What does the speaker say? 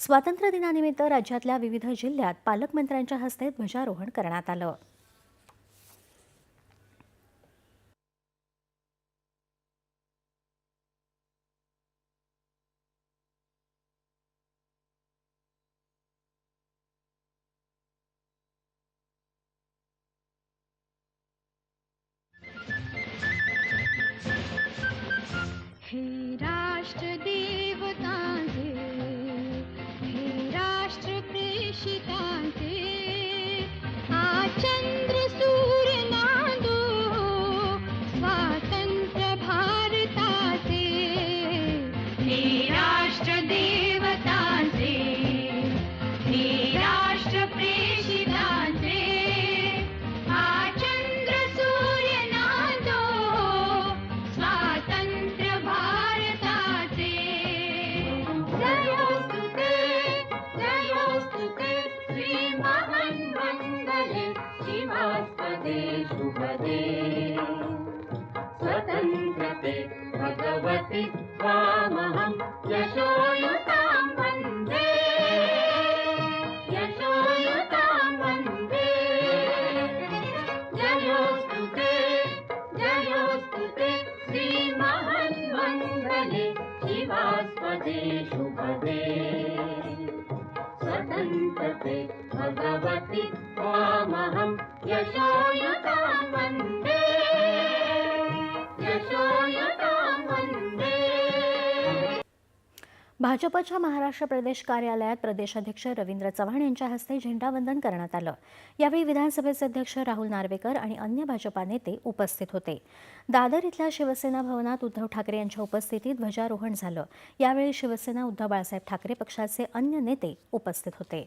स्वातंत्र्य दिनानिमित्त राज्यातल्या विविध जिल्ह्यात पालकमंत्र्यांच्या हस्ते ध्वजारोहण करण्यात आलं. हे राष्ट्र मङ्गले शिवास्पदे शुभदे स्वतन्त्रते भगवति त्वामहं यशोयुतां वन्दे। यशोयुतां वन्दे। जयोस्तु ते जयोस्तु ते श्रीमहन्मङ्गले शिवास्पदे शुभदे भगवति त्वामहं यशोयुतां भाजपच्या महाराष्ट्र प्रदेश कार्यालयात प्रदेशाध्यक्ष रवींद्र चव्हाण यांच्या हस्ते झेंडावंदन करण्यात आलं. यावेळी विधानसभेचे अध्यक्ष राहुल नार्वेकर आणि अन्य भाजपा नेते उपस्थित होते. दादर इथल्या शिवसेना भवनात उद्धव ठाकरे यांच्या उपस्थितीत ध्वजारोहण झालं. यावेळी शिवसेना उद्धव बाळासाहेब ठाकरे पक्षाचे अन्य नेते उपस्थित होते.